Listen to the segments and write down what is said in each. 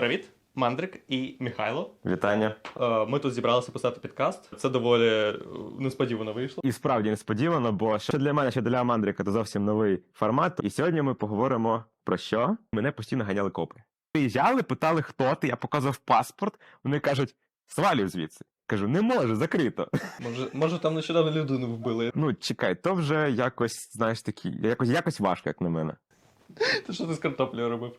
Привіт, Мандрик і Михайло. Вітання. Е, Ми тут зібралися писати підкаст. Це доволі е, несподівано вийшло. І справді несподівано, бо що для мене, що для Мандрика, це зовсім новий формат. І сьогодні ми поговоримо про що? Мене постійно ганяли копи. Приїжджали, питали, хто ти, я показував паспорт. Вони кажуть, свалюй звідси. Кажу, не можу, закрито. Може, може там нещодавно людину вбили. Ну, чекай, то вже якось, знаєш, такі, якось, якось важко, як на мене. Ти що ти з картоплею робив?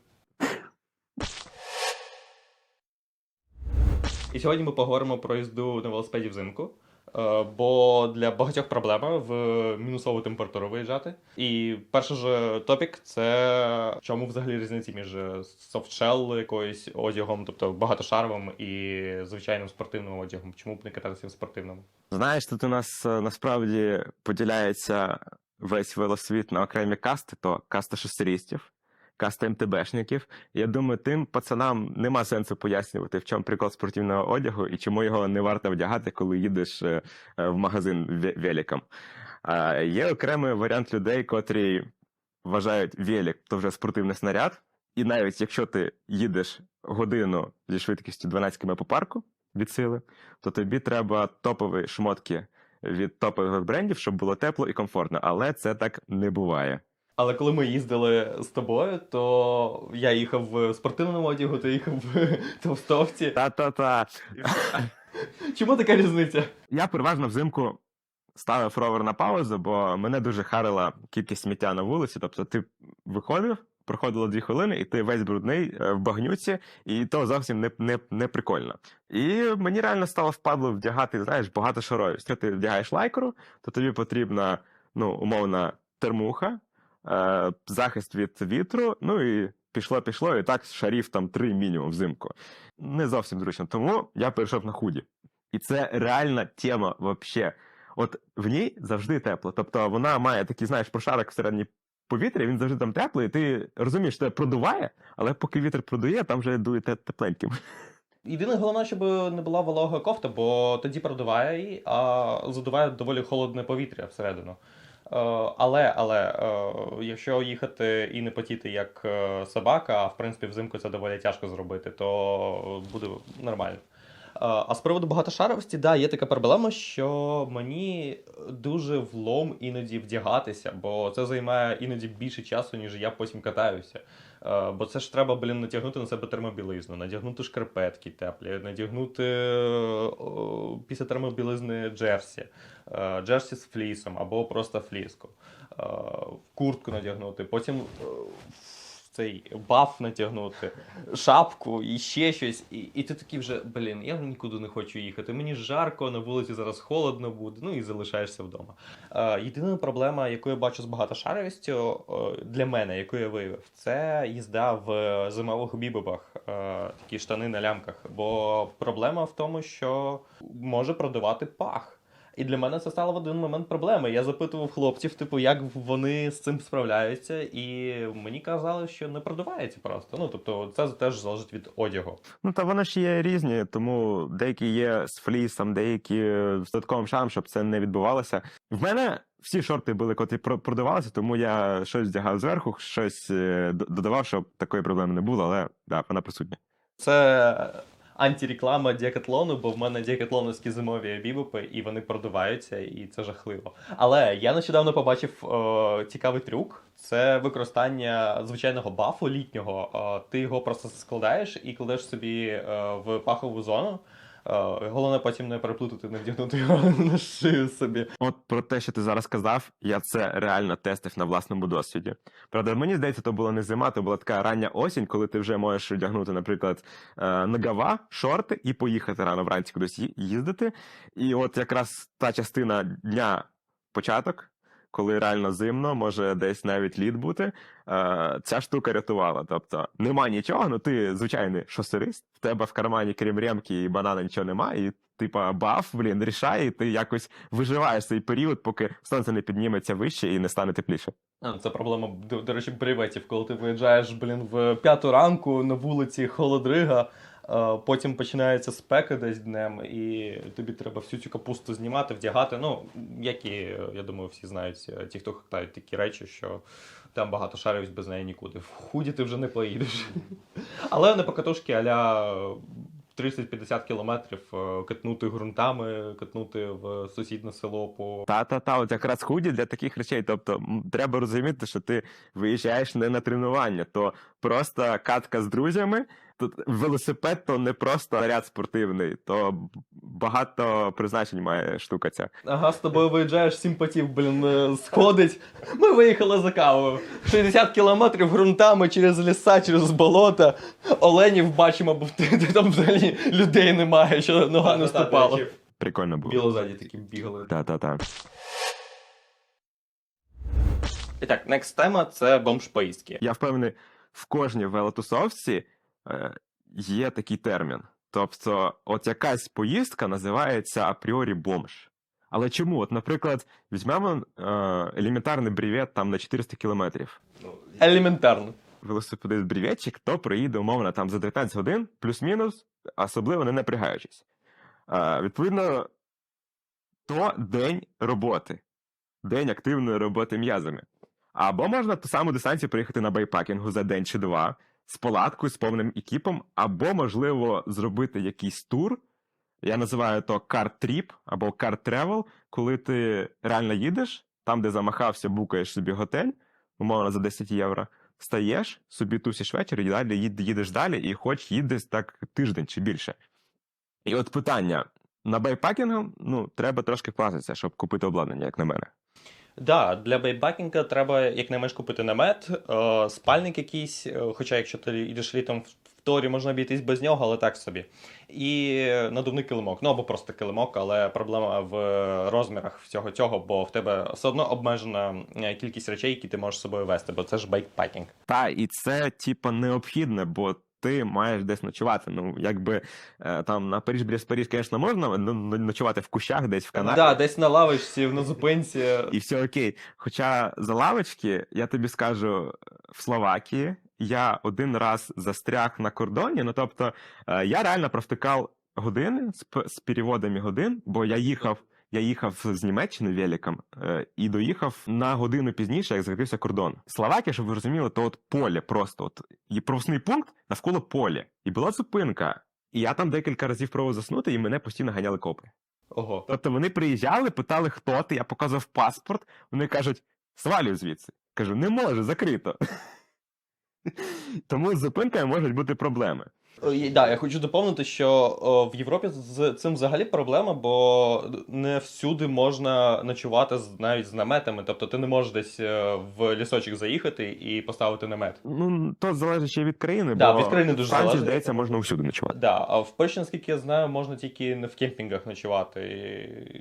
І сьогодні ми поговоримо про їзду на велосипеді взимку. Е, Бо для багатьох проблема в мінусову температуру виїжджати. І перший же топік це чому взагалі різниця між софтшел якоюсь одягом, тобто багатошаровим і звичайним спортивним одягом. Чому б не кататися в спортивному? Знаєш, тут у нас е, насправді поділяється весь велосвіт на окремі касти, то каста шостерістів, каста МТБшників. Я думаю, тим пацанам нема сенсу пояснювати, в чому прикол спортивного одягу і чому його не варто вдягати, коли їдеш е, е, в магазин ве- великом. Є окремий варіант людей, котрі вважають велик то вже спортивний снаряд. І навіть якщо ти їдеш годину зі швидкістю 12 км по парку від сили, то тобі треба топові шмотки від топових брендів, щоб було тепло і комфортно. Але це так не буває. Але коли ми їздили з тобою, то я їхав в спортивному одягу, ти їхав в товстовці. Та-та-та. Чому така різниця? Я переважно взимку ставив ровер на паузу, бо мене дуже харила кількість сміття на вулиці. Тобто ти виходив, проходило дві хвилини, і ти весь брудний е, в багнюці, і то зовсім не, не, не прикольно. І мені реально стало впадло вдягати, знаєш, багато шаровів. Якщо ти вдягаєш лайкеру, то тобі потрібна, ну, умовна термуха, е, захист від вітру, ну і пішло, пішло, і так шарів там три мінімум взимку. Не зовсім зручно. Тому я перейшов на худі. І це реальна тема вообще. От в ній завжди тепло. Тобто вона має такий, знаєш, прошарок всередині повітря, він завжди там теплий, і ти розумієш, що продуває, але поки вітер продує, там вже дує те- тепленьким. Єдине головне, щоб не була волога кофта, бо тоді продуває її, а задуває доволі холодне повітря всередину. Е, Але, але е, якщо їхати і не потіти як е, собака, а в принципі взимку це доволі тяжко зробити, то буде нормально. А з приводу багатошаровості, да, є така проблема, що мені дуже влом іноді вдягатися, бо це займає іноді більше часу, ніж я потім катаюся. Е, Бо це ж треба, блін, натягнути на себе термобілизну, надягнути шкарпетки теплі, надягнути е, після термобілизни джерсі, е, джерсі з флісом або просто фліску, куртку надягнути, потім цей баф натягнути, шапку і ще щось. І, і ти такий вже, блін, я нікуди не хочу їхати. Мені жарко, на вулиці зараз холодно буде, ну і залишаєшся вдома. Е, єдина проблема, яку я бачу з багатошаровістю е, для мене, яку я виявив, це їзда в зимових бібобах, е, такі штани на лямках. Бо проблема в тому, що може продавати пах. І для мене це стало в один момент проблеми. Я запитував хлопців, типу, як вони з цим справляються, і мені казали, що не продувається просто. Ну тобто, це теж залежить від одягу. Ну та вони ж є різні, тому деякі є з флісом, деякі з додатковим шаром, щоб це не відбувалося. В мене всі шорти були, котрі продавалися, тому я щось вдягав зверху, щось е, додавав, щоб такої проблеми не було, але да, вона присутня. Це антиреклама Декатлону, бо в мене декатлоновські зимові бібопи, і вони продуваються, і це жахливо. Але я нещодавно побачив е, цікавий трюк. Це використання звичайного бафу літнього. Е, ти його просто складаєш і кладеш собі е, в пахову зону. Головне потім не переплутати, не вдягнути його на шию собі. От про те, що ти зараз сказав, я це реально тестив на власному досвіді. Правда, мені здається, то була не зима, то була така рання осінь, коли ти вже можеш одягнути, наприклад, е, нагава, шорти і поїхати рано вранці кудись їздити. І от якраз та частина дня початок. Коли реально зимно, може десь навіть лід бути, е, ця штука рятувала. Тобто нема нічого, ну ти звичайний шосерист, в тебе в кармані, крім ремки і банана, нічого нема, і типа баф, блін, рішає, і ти якось виживаєш цей період, поки сонце не підніметься вище і не стане тепліше. А, Це проблема, до, до речі, бреветів, коли ти виїжджаєш, блін, в п'яту ранку на вулиці холодрига, потім починається спека десь днем, і тобі треба всю цю капусту знімати, вдягати. Ну, як і, е, я думаю, всі знають, е, ті, хто хтають такі речі, що там багато шарів без неї нікуди. В худі ти вже не поїдеш. Але не покатушки аля 30-50 кілометрів е, катнути ґрунтами, катнути в сусіднє село по Та-та-та, от якраз худі для таких речей. Тобто треба розуміти, що ти виїжджаєш не на тренування, то просто катка з друзями. Велосипед то не просто заряд спортивний, то багато призначень має штука ця. Ага, з тобою виїжджаєш, симпатів, блін, е, сходить. Ми виїхали за кавою. 60 кілометрів ґрунтами через ліса, через болота. Оленів бачимо, бо ти, ти там взагалі людей немає, що нога не ступала. Прикольно було. Білозаді такі бігали. Та-та-та. І так, next тема це бомж-поїздки. Я впевнений, в кожній велотусовці є такий термін. Тобто, от якась поїздка називається апріорі бомж. Але чому? От, наприклад, візьмемо е, елементарний брівет там на 400 кілометрів. Елементарно. Велосипедист бріветчик, то проїде умовно там за 19 годин, плюс-мінус, особливо не напрягаючись. Е, відповідно, то день роботи, день активної роботи м'язами. Або можна ту саму дистанцію приїхати на байпакінгу за день чи два з палаткою, з повним екіпом, або, можливо, зробити якийсь тур. Я називаю то кар-тріп або кар-тревел, коли ти реально їдеш, там, де замахався, букаєш собі готель, умовно за 10 євро, стаєш, собі тусиш вечір і далі їдеш далі, і хоч їдеш так тиждень чи більше. І от питання: на байпакінгу ну, треба трошки вкластися, щоб купити обладнання, як на мене. Да, для бейбакінга треба якнайменш купити намет, е, спальник якийсь, е, хоча якщо ти йдеш літом в торі, можна обійтись без нього, але так собі. І надувний килимок. Ну або просто килимок, але проблема в розмірах всього цього, бо в тебе все одно обмежена е, кількість речей, які ти можеш з собою вести, бо це ж байкпакінг. Та, і це, типа, необхідне, бо ти маєш десь ночувати. Ну, якби е, там на Паріж біля Паріж, звісно, можна ночувати в кущах, десь в каналі. Да, десь на лавочці, на зупинці. І все окей. Хоча за лавочки, я тобі скажу, в Словакії я один раз застряг на кордоні. Ну тобто, е, я реально провтикав години з, з переводами годин, бо я їхав. Я їхав з Німеччини великом е, і доїхав на годину пізніше, як закрився кордон. Словакія, щоб ви розуміли, то от поле просто от і пропускний пункт навколо поля. І була зупинка. І я там декілька разів пробував заснути, і мене постійно ганяли копи. Ого. Тобто вони приїжджали, питали, хто ти, я показав паспорт, вони кажуть, свалюй звідси. Кажу, не можу, закрито. Тому з зупинками можуть бути проблеми. І- Да, я хочу доповнити, що о, в Європі з цим взагалі проблема, бо не всюди можна ночувати з навіть з наметами. Тобто ти не можеш десь е, в лісочок заїхати і поставити намет. Ну, то залежить ще від країни, Да, бо від країни дуже Франції, залежить. здається, можна усюди ночувати. Да, а в Польщі, наскільки я знаю, можна тільки не в кемпінгах ночувати.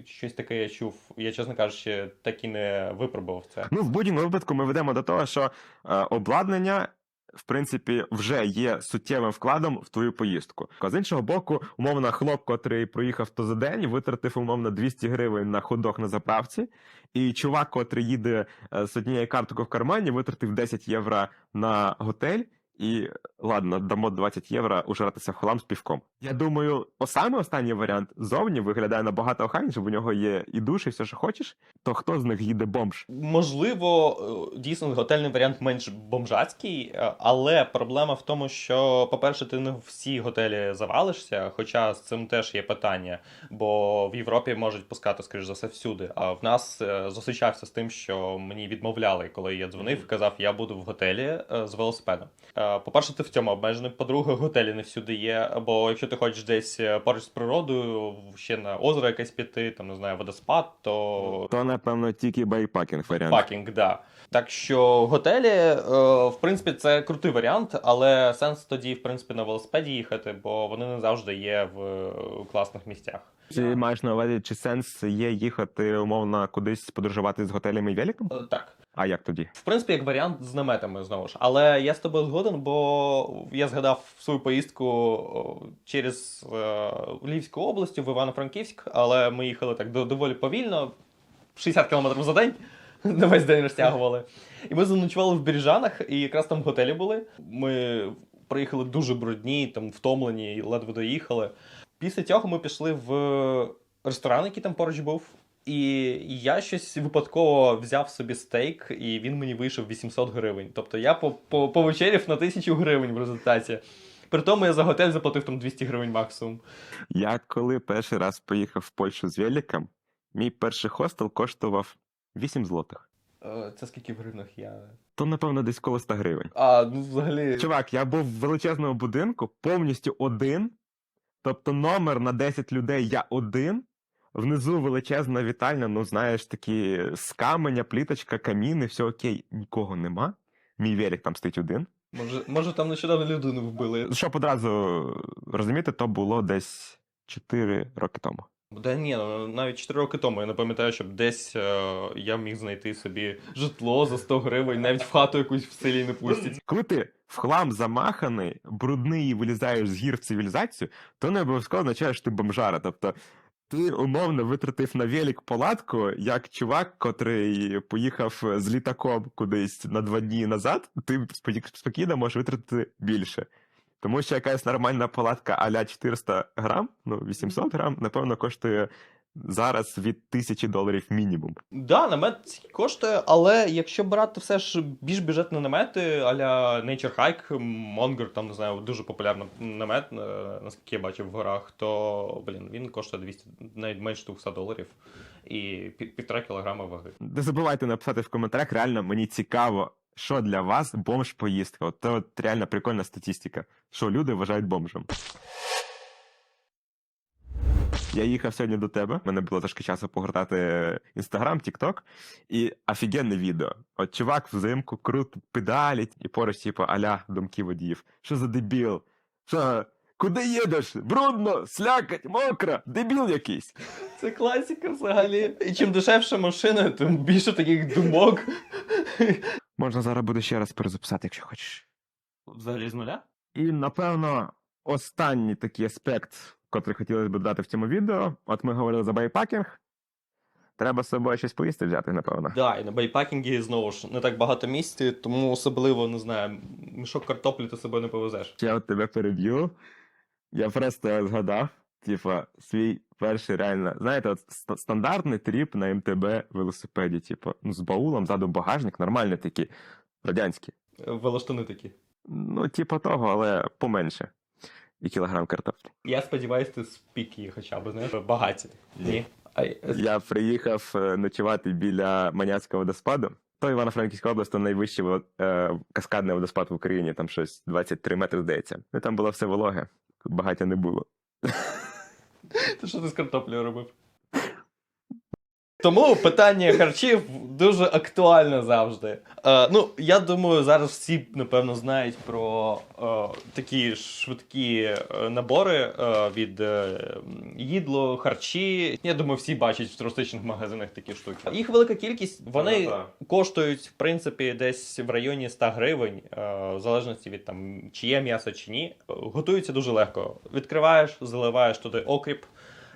І щось таке я чув. Я, чесно кажучи, так і не випробував це. Ну, в будь-якому випадку ми ведемо до того, що е, обладнання. В принципі, вже є суттєвим вкладом в твою поїздку. А з іншого боку, умовно, хлоп, котрий проїхав то за день, витратив умовно 200 гривень на ходок на заправці, і чувак, котрий їде е, з однією карткою в кармані, витратив 10 євро на готель. І ладно, дамо 20 євро ужиратися в хлам з півком. Я думаю, о, саме останній варіант зовні виглядає набагато охайніше, бо в нього є і душ, і все, що хочеш. То хто з них їде бомж? Можливо, е, дійсно готельний варіант менш бомжацький, е, але проблема в тому, що, по-перше, ти не в всі готелі завалишся, хоча з цим теж є питання, бо в Європі можуть пускати, скоріш за все, всюди. А в нас е, зустрічався з тим, що мені відмовляли, коли я дзвонив казав, я буду в готелі е, з велосипедом. Е, По-перше, ти в цьому обмежений. По-друге, готелі не всюди є. Бо якщо ти хочеш десь е, поруч з природою, ще на озеро якесь піти, там не знаю, водоспад, то То, напевно, тільки байпакінг варіант. Пакінг, да. Так що готелі, е, в принципі, це крутий варіант, але сенс тоді, в принципі, на велосипеді їхати, бо вони не завжди є в е, класних місцях. Ти маєш на увазі, чи сенс є їхати умовно кудись подорожувати з готелями і великом? Так. А як тоді? В принципі, як варіант з наметами знову ж. Але я з тобою згоден, бо я згадав свою поїздку через е, Львівську область в Івано-Франківськ, але ми їхали так доволі повільно, 60 км за день. На весь день розтягували. І ми заночували в Біржанах, і якраз там готелі були. Ми приїхали дуже брудні, там втомлені, ледве доїхали. Після цього ми пішли в ресторан, який там поруч був. І я щось випадково взяв собі стейк, і він мені вийшов 800 гривень. Тобто я по- по- повечеряв на 1000 гривень в результаті. При тому я за готель заплатив там 200 гривень максимум. Я коли перший раз поїхав в Польщу з великом, мій перший хостел коштував 8 злотих. Е, Це скільки в гривнах я. То, напевно, десь коло 100 гривень. А, ну взагалі. Чувак, я був в величезному будинку, повністю один. Тобто номер на 10 людей я один. Внизу величезна вітальня, ну знаєш, такі з каменя, пліточка, каміни, все окей, нікого нема. Мій велик там стоїть один. Може, може там нещодавно людину вбили. Щоб одразу розуміти, то було десь 4 роки тому. Да ні, ну, навіть 4 роки тому я не пам'ятаю, щоб десь е, я міг знайти собі житло за 100 гривень, навіть в хату якусь в селі не пустять. Коли ти в хлам замаханий, брудний і вилізаєш з гір в цивілізацію, то не обов'язково означає, що ти бомжара. Тобто ти умовно витратив на велик палатку, як чувак, котрий поїхав з літаком кудись на два дні назад, ти спокійно можеш витратити більше. Тому що якась нормальна палатка а-ля 400 грам, ну 800 грам, напевно, коштує зараз від 1000 доларів мінімум. Да, намет коштує, але якщо брати все ж більш бюджетні намети, аля Nature Hike, Monger, там не знаю, дуже популярний намет, е, наскільки я бачив в горах, то блін, він коштує 200, навіть менше 200 доларів і півтора кілограма ваги. Не забувайте написати в коментарях. Реально мені цікаво, що для вас бомж поїздка. От це от реально прикольна статистика, що люди вважають бомжем. Я їхав сьогодні до тебе. У мене було трошки часу погортати інстаграм, тікток, і офігенне відео. От чувак взимку круто педалить, і поруч, типу, аля думки водіїв. Що за дебіл? Що? Куди їдеш? Брудно, слякать, мокро, дебіл якийсь. Це класика взагалі. І чим дешевша машина, тим більше таких думок. Можна зараз буде ще раз перезаписати, якщо хочеш. Взагалі з нуля? І, напевно, останній такий аспект, котрий хотілося б додати в цьому відео. От ми говорили за байпакінг. Треба з собою щось поїсти взяти, напевно. Да, і на байпакінгі знову ж не так багато місця, тому особливо не знаю, мішок картоплі ти собою не повезеш. Я от тебе переб'ю. Я просто згадав, типа, свій перший реально, знаєте, от стандартний тріп на МТБ велосипеді, типу, ну, з баулом, ззаду багажник, нормальний такий, радянський. Велоштани такі. Ну, типу того, але поменше. І кілограм картоплі. Я сподіваюся, ти спік її хоча б, знаєш, багаті. Ні. Я приїхав е, ночувати біля Маняцького водоспаду. То Івано-Франківська область, то найвищий е, каскадний водоспад в Україні, там щось 23 метри, здається. Ну там було все вологе, багаття не було. Ти що ти з картоплею робив? Тому питання харчів дуже актуальне завжди. Е, ну, я думаю, зараз всі, напевно, знають про е, такі швидкі е, набори е, від е, їдло, харчі. Я думаю, всі бачать в туристичних магазинах такі штуки. Їх велика кількість, вони Та-та. коштують, в принципі, десь в районі 100 гривень, е, в залежності від там, чи є м'ясо, чи ні. Готується дуже легко. Відкриваєш, заливаєш туди окріп.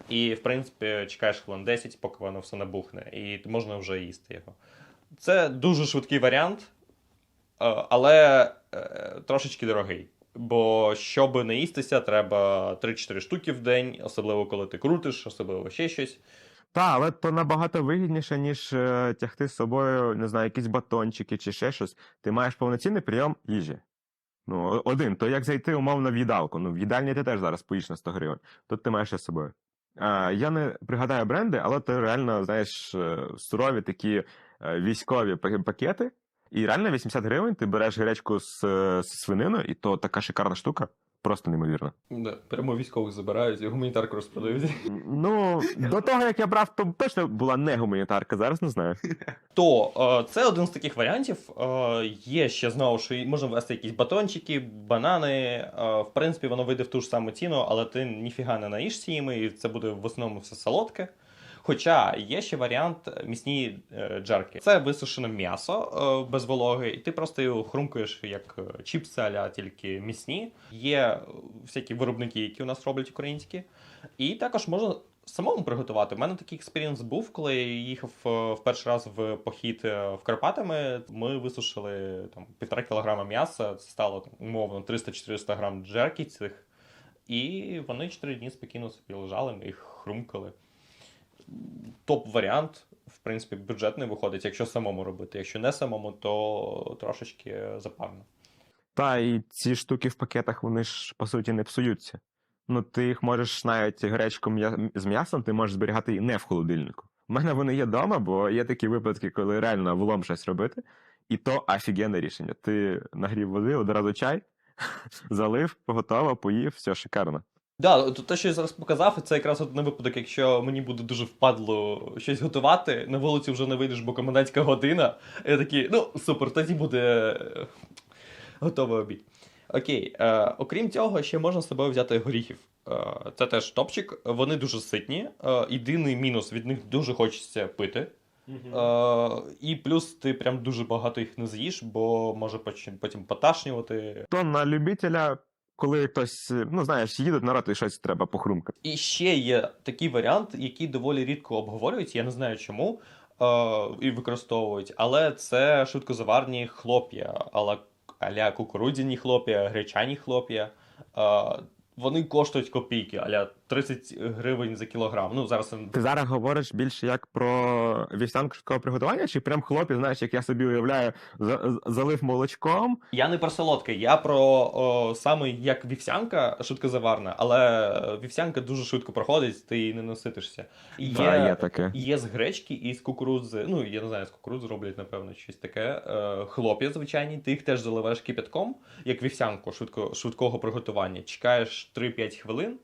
І, в принципі, чекаєш хвилин 10, поки воно все набухне, і можна вже їсти його. Це дуже швидкий варіант, е, але е, трошечки дорогий. Бо щоб не їстися, треба 3-4 штуки в день, особливо коли ти крутиш, особливо ще щось. Та, але то набагато вигідніше, ніж е, тягти з собою, не знаю, якісь батончики чи ще щось. Ти маєш повноцінний прийом їжі. Ну, один, то як зайти умовно в їдалку. Ну, в їдальні ти теж зараз поїш на 100 гривень. Тут ти маєш з собою. А, я не пригадаю бренди, але це реально, знаєш, е, сурові такі е, військові пакети. І реально 80 гривень ти береш гречку з, е, з свининою, і то така шикарна штука, просто неймовірно. Да, прямо військових забирають і гуманітарку розпродають. Ну, до того, як я брав, то точно була не гуманітарка, зараз не знаю. То е, це один з таких варіантів. Е, є ще знову і можна ввести якісь батончики, банани. Е, в принципі, воно вийде в ту ж саму ціну, але ти ніфіга не наїшся їми, і це буде в основному все солодке. Хоча є ще варіант місні е, джерки. Це висушене м'ясо е, без вологи, і ти просто його хрумкаєш як е, чіпси, аля тільки місні. Є е, всякі виробники, які у нас роблять українські. І також можна самому приготувати. У мене такий експерієнс був, коли я їхав е, в перший раз в похід е, в Карпатами. Ми висушили там півтора кілограма м'яса. Це стало там, умовно 300-400 грам джерки цих. І вони 4 дні спокійно собі лежали, ми їх хрумкали. Топ-варіант, в принципі, бюджетний виходить, якщо самому робити. Якщо не самому, то трошечки запарно. Та і ці штуки в пакетах, вони ж по суті не псуються. Ну, ти їх можеш навіть гречку з м'ясом, ти можеш зберігати і не в холодильнику. У мене вони є вдома, бо є такі випадки, коли реально влом щось робити, і то офігенне рішення. Ти нагрів води, одразу чай, залив, готово, поїв, все шикарно. Да, то те, що я зараз показав, це якраз один випадок, якщо мені буде дуже впадло щось готувати, на вулицю вже не вийдеш, бо комендантська година. Я такий, ну супер, тоді буде е, готовий обід. Окей, е, окрім цього, ще можна з собою взяти горіхів. Е, це теж топчик, вони дуже ситні. Е, єдиний мінус від них дуже хочеться пити. Е, і плюс ти прям дуже багато їх не з'їш, бо може потім, потім поташнювати. То на любителя, коли хтось, ну знаєш, їдуть на рату і щось треба похрумкати. І ще є такий варіант, який доволі рідко обговорюють, я не знаю чому, е, і використовують, але це швидкозаварні хлоп'я, Але аля кукурудзяні хлоп'я, гречані хлоп'я. Е, вони коштують копійки, аля 30 гривень за кілограм. Ну, зараз Ти зараз говориш більше як про вівсянку швидкого приготування, чи прям хлопці, знаєш, як я собі уявляю, за- залив молочком, я не про солодке, я про о, саме як вівсянка швидкозаварна, але вівсянка дуже швидко проходить, ти її не наситишся. І Та, є таке. Є з гречки і з кукурудзи. Ну, я не знаю, з кукурудзи роблять, напевно, щось таке. Е, хлоп'я звичайні, ти їх теж заливаєш кипятком, як вівсянку швидко, швидкого приготування. Чекаєш 3-5 хвилин,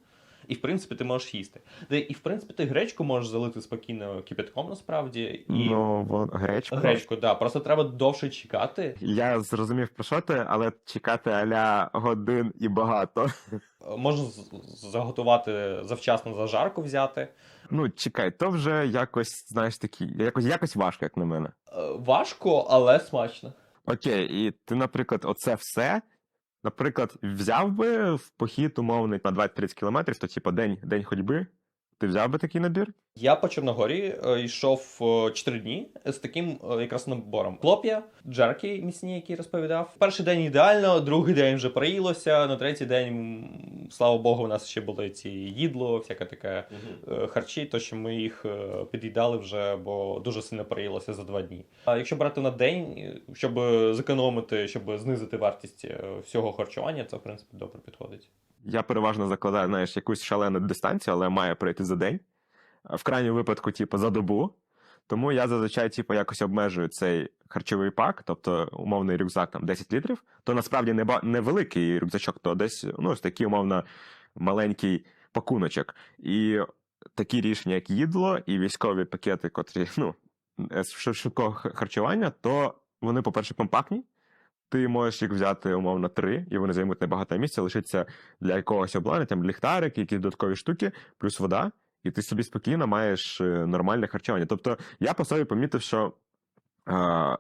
і в принципі ти можеш їсти. Де, і в принципі ти гречку можеш залити спокійно кипятком насправді. І Ну, во- гречку. гречку, да. Просто треба довше чекати. Я зрозумів про що ти, але чекати аля годин і багато. Е, Можна заготувати завчасно зажарку взяти. Ну, чекай, то вже якось, знаєш, такі, якось, якось важко, як на мене. Е, важко, але смачно. Окей, і ти, наприклад, оце все. Наприклад, взяв би в похід умовний на 20-30 кілометрів, то типу день, день ходьби. Ти взяв би такий набір? Я по Чорногорії е, йшов е, 4 дні з таким е, якраз набором. Хлоп'я, джерки міцні, які розповідав. Перший день ідеально, другий день вже приїлося. На третій день, слава Богу, у нас ще були ці їдло, всяке таке е, харчі, то що ми їх е, під'їдали вже, бо дуже сильно приїлося за два дні. А якщо брати на день, е, щоб зекономити, щоб знизити вартість е, всього харчування, це в принципі добре підходить. Я переважно закладаю, знаєш, якусь шалену дистанцію, але має пройти за день. В крайньому випадку, типу, за добу. Тому я зазвичай, типу, якось обмежую цей харчовий пак, тобто умовний рюкзак там 10 літрів, то насправді не ба- невеликий рюкзачок, то десь ну, ось такий умовно маленький пакуночок. І такі рішення, як їдло і військові пакети, котрі ну, е, швидкого харчування, то вони, по-перше, компактні. Ти можеш їх взяти умовно три, і вони займуть небагато місця, лишиться для якогось обладнання, там ліхтарик, якісь додаткові штуки, плюс вода, і ти собі спокійно маєш е, нормальне харчування. Тобто я по собі помітив, що е,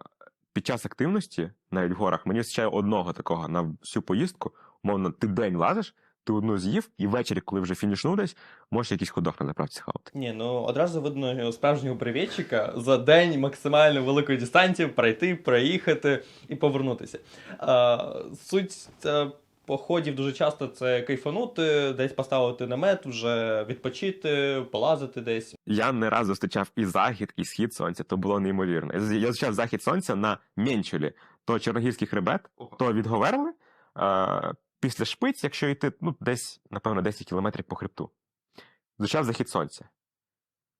під час активності, навіть в горах, мені вистачає одного такого на всю поїздку. Умовно, ти день лазиш, ти одну з'їв, і ввечері, коли вже фінішнув десь, можеш якийсь ходок на заправці хавати. Ні, ну одразу видно справжнього привітчика за день максимально великої дистанції пройти, проїхати і повернутися. А, суть е, походів дуже часто це кайфанути, десь поставити намет, вже відпочити, полазити десь. Я не раз зустрічав і захід, і схід сонця, то було неймовірно. Я зустрічав захід сонця на Менчулі, то Чорногірський хребет, то від Говерли, е, після шпиць, якщо йти, ну, десь, напевно, 10 кілометрів по хребту. Зустрічав захід сонця.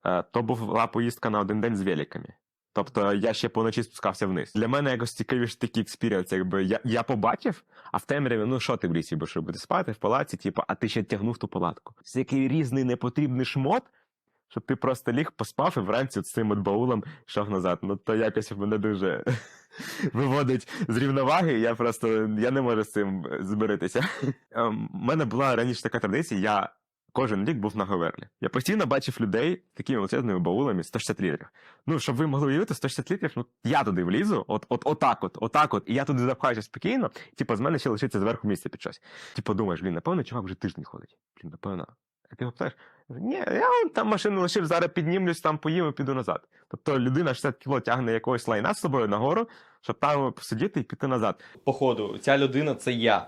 Е, то була поїздка на один день з великами. Тобто я ще поночі спускався вниз. Для мене якось цікавіше такий експіріенс, якби я, я побачив, а в темряві, ну що ти в лісі будеш робити? Спати в палаці, типу, а ти ще тягнув ту палатку. Це який різний непотрібний шмот, щоб ти просто ліг, поспав і вранці з цим от баулом йшов назад. Ну то якось в мене дуже виводить з рівноваги. Я просто я не можу з цим збиритися. У мене була раніше така традиція. Я кожен рік був на Говерлі. Я постійно бачив людей такими величезними баулами 160 літрів. Ну, щоб ви могли уявити, 160 літрів, ну я туди влізу, от, от, отак, от, отак, от, і я туди запхаюся спокійно, типу, з мене ще лишиться зверху місце під щось. Типу, думаєш, блін, напевно, чувак вже тиждень ходить. Блін, напевно. А ти питаєш, ні, я там машину лишив, зараз піднімлюсь, там поїм і піду назад. Тобто людина 60 кіло тягне якогось лайна з собою нагору, щоб там посидіти і піти назад. Походу, ця людина це я.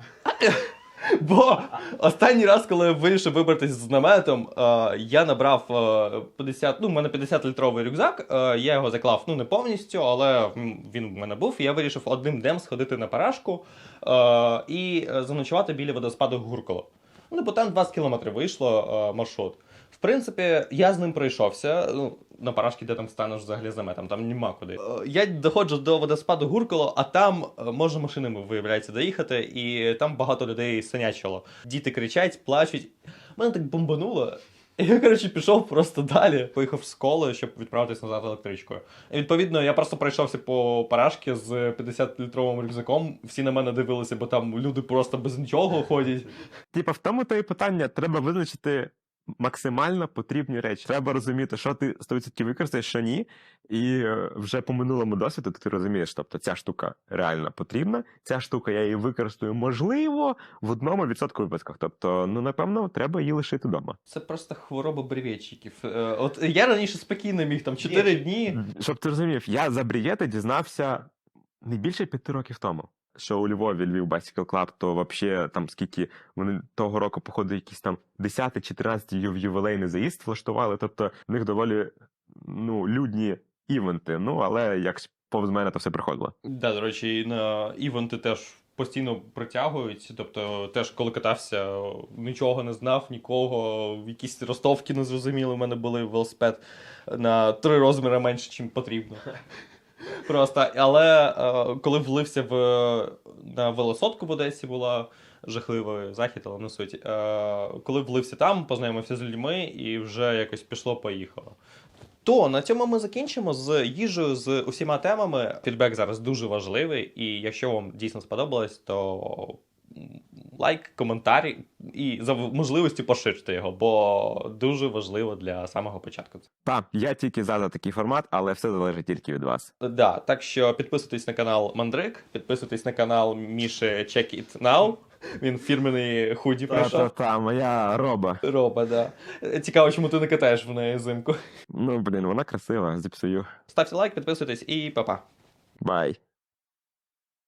Бо останній раз, коли я вирішив вибратись з наметом, е, я набрав е, 50, ну, в мене 50-літровий рюкзак. е, я його заклав ну не повністю, але він в мене був. І я вирішив одним днем сходити на парашку е, і е, заночувати біля водоспаду Гурколо. Ну, бо там 20 кілометрів вийшло е, маршрут. В принципі, я з ним пройшовся. Ну, на парашки, де там станеш взагалі за метом, там нема куди. Е, Я доходжу до водоспаду Гурколо, а там е, можна машинами виявляється доїхати, і там багато людей синячило. Діти кричать, плачуть. Мене так бомбануло. І я, коротше, пішов просто далі. Поїхав з школи, щоб відправитись назад електричкою. І відповідно, я просто пройшовся по парашки з 50-літровим рюкзаком. Всі на мене дивилися, бо там люди просто без нічого ходять. Типа, в тому то і питання, треба визначити максимально потрібні речі. Треба розуміти, що ти 100% використаєш, що ні. І е, вже по минулому досвіду ти розумієш, тобто ця штука реально потрібна, ця штука я її використаю, можливо, в одному відсотку випадках. Тобто, ну напевно, треба її лишити вдома. Це просто хвороба бревєтчиків. Е, От я раніше спокійно міг там 4 дні. Щоб ти розумів, я за брієти дізнався не більше п'яти років тому. Що у Львові Львів Bicycle Club, то взагалі там скільки вони того року, походу, якісь там 10 чи 13 ювілейний заїзд влаштували. Тобто в них доволі ну, людні івенти. Ну, але якось повз мене то все приходило. Да, до речі, і на івенти теж постійно притягують. Тобто, теж коли катався, нічого не знав, нікого. Якісь ростовки незрозуміли. У мене були велосипед на три розміри менше, ніж потрібно. Просто, але е, коли влився в на велосотку в Одесі була жахливий захід, але не суть. Е, коли влився там, познайомився з людьми і вже якось пішло-поїхало. То на цьому ми закінчимо з їжею, з усіма темами. Фідбек зараз дуже важливий, і якщо вам дійсно сподобалось, то лайк, коментар і за можливості поширте його, бо дуже важливо для самого початку. Так, я тільки за, за такий формат, але все залежить тільки від вас. Да, так що підписуйтесь на канал Мандрик, підписуйтесь на канал Міші Check It Now. Він фірменний худі Та, пройшов. та, та, моя роба. Роба, да. Цікаво, чому ти не катаєш в неї зимку. Ну, блін, вона красива, зіпсую. Ставте лайк, підписуйтесь і па-па. Бай.